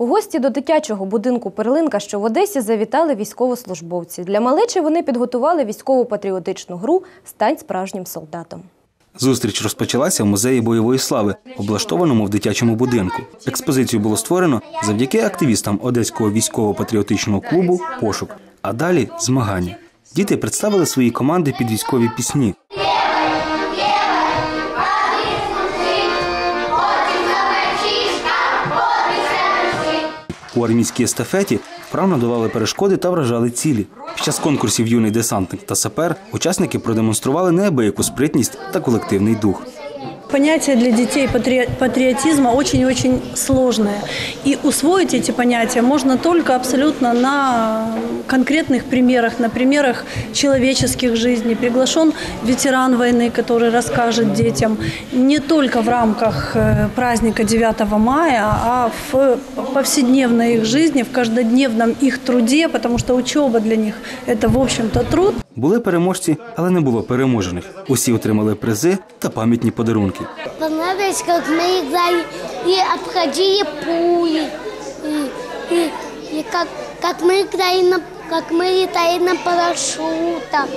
У гості до дитячого будинку Перлинка, що в Одесі, завітали військовослужбовці. Для малечі вони підготували військово-патріотичну гру Стань справжнім солдатом. Зустріч розпочалася в музеї бойової слави, облаштованому в дитячому будинку. Експозицію було створено завдяки активістам Одеського військово-патріотичного клубу Пошук. А далі змагання. Діти представили свої команди під військові пісні. У армійській естафеті вправно давали перешкоди та вражали цілі. Під час конкурсів юний десантник та сапер учасники продемонстрували неабияку спритність та колективний дух. Понятие для детей патри- патриотизма очень-очень сложное. И усвоить эти понятия можно только абсолютно на конкретных примерах, на примерах человеческих жизней. Приглашен ветеран войны, который расскажет детям не только в рамках э, праздника 9 мая, а в повседневной их жизни, в каждодневном их труде, потому что учеба для них – это, в общем-то, труд. Були переможці, але не було переможених. Усі отримали призи та пам'ятні подарунки. Понравилось, как мы играли и обходили пули, и, и, и как, как мы играли на, как мы летали на парашютах.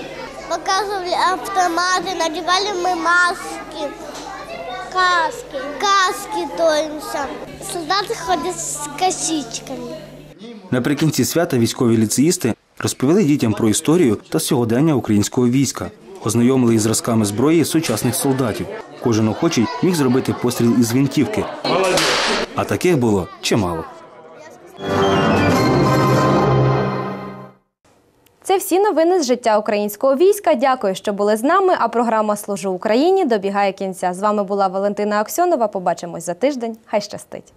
Показывали автоматы, надевали мы маски, каски, каски тоимся. Солдаты ходят с косичками. Наприкінці свята військові ліцеїсти розповіли дітям про історію та сьогодення українського війська, ознайомили із зразками зброї сучасних солдатів. Кожен охочий міг зробити постріл із гвинтівки. А таких було чимало. Це всі новини з життя українського війська. Дякую, що були з нами. А програма Служу Україні добігає кінця. З вами була Валентина Аксьонова. Побачимось за тиждень. Хай щастить.